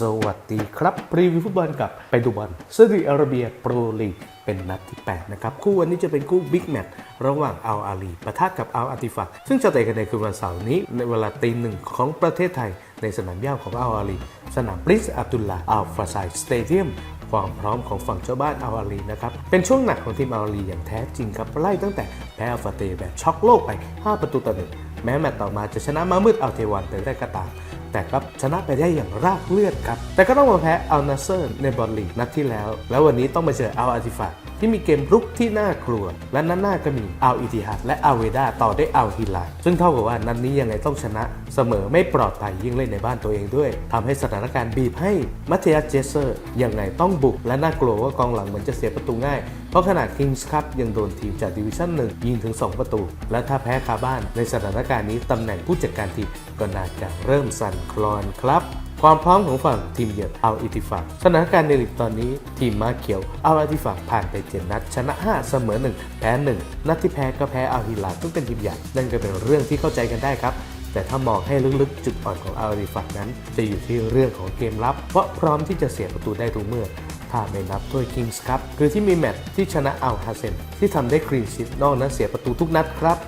สวัสดีครับรีวิวฟุตบอลกับไปดูบอลซาอุดิอาระเบียโปรลีกเป็นนัดที่ 8 นะครับ คู่วันนี้จะเป็นคู่บิ๊กแมตช์ระหว่างอัลอาลีปะทะกับอัลอาติฟักซึ่งจะเตะกันในคืนวันเสาร์นี้ ในเวลาตีหนึ่งของประเทศไทย ในสนามหญ้าของอัลอาลี สนามปรินซ์อับดุลลาอัลฟาไซสเตเดียมความพร้อมของฝั่งเจ้าบ้านอัลอาลีนะครับ เป็นช่วงหนักของทีมอัลอาลีอย่างแท้จริงครับไล่ตั้งแต่แพ้อัลฟาเตแบบช็อกโลกไป 5 ประตูต่อหนึ่งแม้แมตช์ต่อมาจะชนะมามืดอัลเทวันไปได้ก็ตาม แต่ครับชนะไปได้อย่างราบเลือดครับ แต่ก็ต้องมาแพ้อัลนาเซอร์ในบอลลีกนัดที่แล้ว แล้ววันนี้ต้องมาเจออัลอาติฟาที่มีเกมรุกที่น่ากลัว และนัดหน้าก็มีอัลอิติฮัดและอัลเวดาต่อได้อัลฮิลาซึ่งเท่ากับว่านัดนนี้ยังไงต้องชนะ เสมอไม่ปลอดภัยยิ่งเล่นในบ้านตัวเองด้วยทำให้สถานการณ์บีบให้มัธยัสเจสเซอร์ยังไงต้องบุก และน่ากลัวว่ากองหลังเหมือนจะเสียประตูง่าย เพราะขนาดคิงส์คัพยังโดนทีมจากดิวิชั่นหนึ่งยิงถึง 2 ประตู และถ้าแพ้คาบ้านในสถานการณ์นี้ตำแหน่งผู้จัดการทีมก็น่าจะเริ่มสั่นคลอนครับ ความพร้อมของฝั่งทีมเยือนอัลอิติฟักสถานการณ์ในลีกตอนนี้ ทีมมาเขียวเอัลอิติฟักผ่านไปเจ็ดนัด ชนะ 5 เสมอ 1 แพ้ 1 นัดที่แพ้ก็แพ้อัลฮิลาซึ่งเป็นทีมใหญ่ นั่นก็เป็นเรื่องที่เข้าใจกันได้ครับ แต่ถ้ามองให้ลึกๆ จุดอ่อนของอัลอิติฟักนั้น จะอยู่ที่เรื่องของเกมรับ เพราะพร้อมที่จะเสียประตูได้ทุกเมื่อถ้าไม่นับถ้วยคิงส์ครับคือที่มีแมตช์ที่ชนะอัลฮาเซนที่ทำได้คลีนชิตนอกนั้นเสียประตูทุกนัดครับ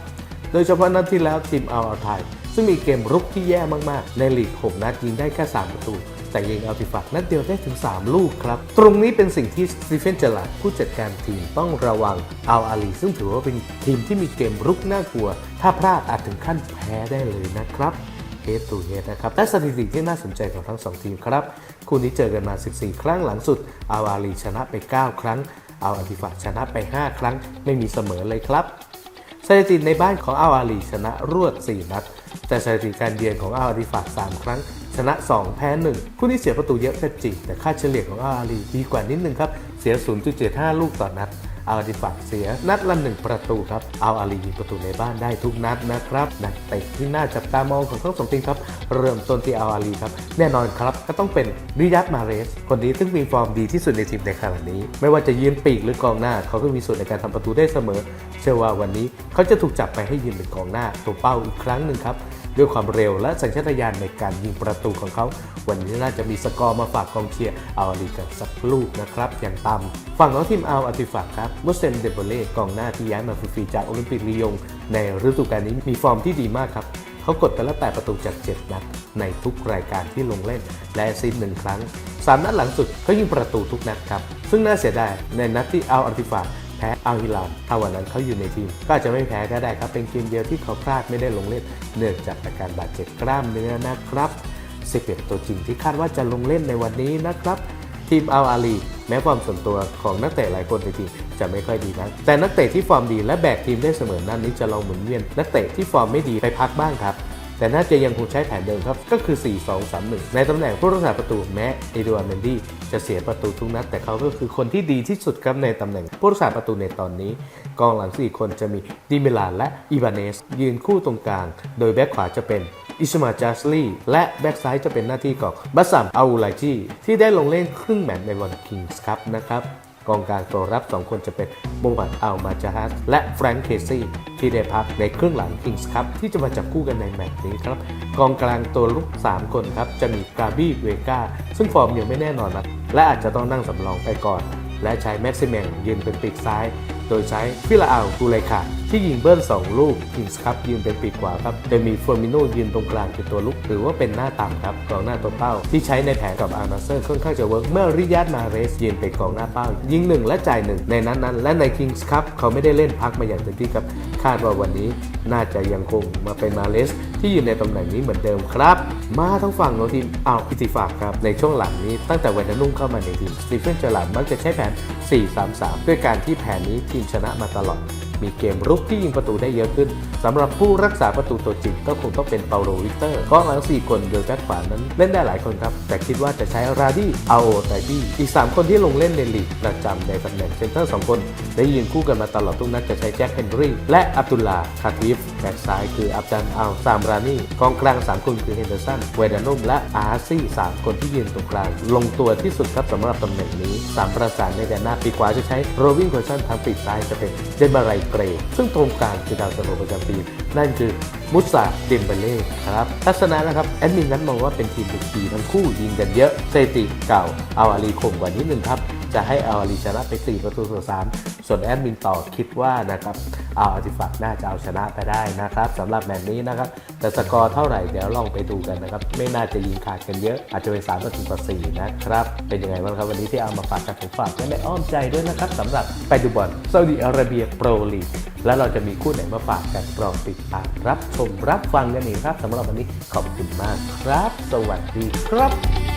โดยเฉพาะนัดที่แล้วทีมอัลอาไทย ซึ่งมีเกมรุกที่แย่มากๆ ในลีก 6 นัดยิงได้แค่ 3 ประตู แต่ยิงอัลติฟักนัดเดียวได้ถึง 3 ลูกครับ ตรงนี้เป็นสิ่งที่สตีเฟนเจลาร์ดผู้จัดการทีมต้องระวังเอัลอาลีซึ่งถือว่าเป็นทีมที่มีเกมรุกน่ากลัว ถ้าพลาดอาจถึงขั้นแพ้ได้เลยนะครับเฮดตูเฮดนะครับและสถิติที่น่าสนใจของทั้ง 2 ทีมครับ คู่นี้เจอกันมา 14 ครั้งหลังสุดอัลอาลีชนะไป 9 ครั้ง เอัลอาติฟักชนะไป 5 ครั้ง ไม่มีเสมอเลยครับ สถิติในบ้านของอัลอาลีชนะรวด 4 นัด แต่สถิติการเยือนของอัลอาลีฝาก 3 ครั้ง ชนะ 2 แพ้ 1 คู่นี้เสียประตูเยอะก็จริง แต่ค่าเฉลี่ยของอัลอาลีดีกว่านิดนึงครับ เสีย 0.75 ลูกต่อนัด อัลอาลีฝากเสียนัดละ1ประตูครับเอัลอาลียิงประตูในบ้านได้ทุกนัดนะครับนักเตะที่น่าจับตามองของทั้งสองทีมครับเริ่มต้นที่เอัลอาลีครับแน่นอนครับก็ต้องเป็นริยัตมาเรส คนนี้ซึ่งมีฟอร์มดีที่สุดในทีมในขณะนี้ ไม่ว่าจะยืนปีกหรือกองหน้า เขาก็มีส่วนในการทำประตูได้เสมอ เชื่อว่าวันนี้เขาจะถูกจับไปให้ยืนเป็นกองหน้าตัวเป้าอีกครั้งหนึ่งครับ ด้วยความเร็วและสัญชาตญาณในการยิงประตูของเขา วันนี้น่าจะมีสกอร์มาฝากกองเชียร์เอาอาลีกันสักลูกนะครับ อย่างต่ำฝั่งของทีมอัลอติฟักครับมุสเซนเดโบเล่กองหน้าที่ย้ายมาฟรีจากโอลิมปิกลียง ในฤดูกาลนี้มีฟอร์มที่ดีมากครับเขากดไปแล้ว8ประตูจาก 7 นัดในทุกรายการที่ลงเล่น และซิสต์หนึ่งครั้ง 3 นัดหลังสุดเขายิงประตูทุกนัดครับ ซึ่งน่าเสียดายในนัดที่อัลอาติฟัก แพ้อัลฮิลาลถ้าวันนั้นเขาอยู่ในทีม ก็อาจจะไม่แพ้ก็ได้ครับเป็นเกมเดียวที่เขาพลาดไม่ได้ลงเล่น เนื่องจากอาการบาดเจ็บกล้ามเนื้อนะครับ11ตัวจริงที่คาดว่าจะลงเล่นในวันนี้นะครับ ทีมอัลอาลีแม้ความส่วนตัวของนักเตะหลายคนในทีมจะไม่ค่อยดีนัก แต่นักเตะที่ฟอร์มดีและแบกทีมได้เสมอนั้นนี้จะลองหมุนเวียนนักเตะที่ฟอร์มไม่ดีไปพักบ้างครับ แต่น่าจะยังคงใช้แผนเดิมครับ ก็คือ 4-2-3-1 ในตำแหน่งผู้รักษาประตูแม้เอดูอาร์เมนดี้จะเสียประตูทุกนัด แต่เขาก็คือคนที่ดีที่สุดครับในตำแหน่งผู้รักษาประตูในตอนนี้ กองหลัง4คนจะมีดิเมลานและอีบานเนส ยืนคู่ตรงกลาง โดยแบ็คขวาจะเป็นอิสมาจัสลีและแบ็คซ้ายจะเป็นหน้าที่ของบัสซัมอาอูไลจีที่ได้ลงเล่นครึ่งแมตช์ในวันคิงส์ครับนะครับ กองกลางตัวรับ 2 คนจะเป็นโมบัดอัลมาจาฮัสและแฟรงค์เคซี่ที่ได้พักในครึ่งหลังคิงส์ครับที่จะมาจับคู่กันในแมตช์นี้ครับ กองกลางตัวลุก 3 คนครับ จะมีกาบี้เวกาซึ่งฟอร์มยังไม่แน่นอนนะและอาจจะต้องนั่งสำรองไปก่อน และใช้แม็กซิเมนยืนเป็นปีกซ้าย โดยใช้ฟิลาอัลกูเลคาที่ยิงเบิ้ล2 ลูกคิงส์ครับยืนเป็นปีกขวาครับ โดยมีเฟอร์มิโนยืนตรงกลางเป็นตัวลุก หรือว่าเป็นหน้าต่ำครับกองหน้าตัวเป้า ที่ใช้ในแผนกับอาร์นาเซอร์ค่อนข้างจะเวิร์กเมื่อริยัตมาเรสยืนเป็นกองหน้าเป้า ยิงหนึ่งและจ่ายหนึ่งในนั้นนั้น และในคิงส์ครับเขาไม่ได้เล่นพักมาอย่างเต็มที่ครับคาดว่าวันนี้น่าจะยังคงมาเป็นมาเรสที่อยืนในตำแหน่งนี้เหมือนเดิมครับ มาทั้งฝั่งของทีมอัลพิติฟากครับ ในช่วงหลังนี้ตั้งแต่วันนุ่งเข้ามาในทีมสตีเฟนเจอร์ลาร์ดมักจะใช้แผน 4-3-3 ด้วยการที่แผนนี้ทีมชนะมาตลอด มีเกมรุกที่ยิงประตูได้เยอะขึ้นสำหรับผู้รักษาประตูตัวจริงก็คงต้องเป็นเปาโลวิกเตอร์กองหลัง 4 คนโดยแบ็คขวานั้นเล่นได้หลายคนครับ แต่คิดว่าจะใช้ราดี้อาโอไตบี้อีก 3 คนที่ลงเล่นในลีกประจำในตำแหน่งเซนเตอร์2คน ได้ยืนคู่กันมาตลอดทุกนัดจะใช้แจ็คเฮนรี่และอับดุลลาคาทิฟแบ็คซ้ายคืออับดันอัลซามรานีกองกลาง 3 คนคือเฮนเดอร์สันเวดานุมและอาร์ซี่3คนที่ยืนตรงกลางลงตัวที่สุดครับสำหรับตำแหน่งนี้สามประสานในแดนหน้าปีกขวาจะใช้โรบินโคชันทางปีกซ้ายจะเป็นเดนบารายเกรซึ่งตรงกลางคือดาวสันโวประจำปี นั่นคือมุสาเดมเบเล่ครับทัศนะนะครับแอดมินนั้นมองว่าเป็นทีมบุกทีทั้งคู่ยิงกันเยอะสถิติเก่าเอาอาลีคมกว่านิดนึงครับ จะให้เอาอาลีชนะไป 4 ประตูต่อ3ส่วนแอดมินต่อคิดว่านะครับเอาอาร์ติฟักน่าจะเอาชนะไปได้นะครับสำหรับแมตช์นี้นะครับแต่สกอร์เท่าไหร่เดี๋ยวลองไปดูกันนะครับ ไม่น่าจะยิงขาดกันเยอะ อาจจะเป็น3ประตูต่อ4นะครับ เป็นยังไงบ้างครับวันนี้ที่เอามาฝากกันผมฝากไว้ในอ้อมใจด้วยนะครับสำหรับไปดูบอลซาอุดิอาระเบียโปรลีกแล้วเราจะมีคู่ไหนมาฝากกันรอติดตามรับชมรับฟังกันอีกครับสำหรับวันนี้ขอบคุณมากครับ สวัสดีครับ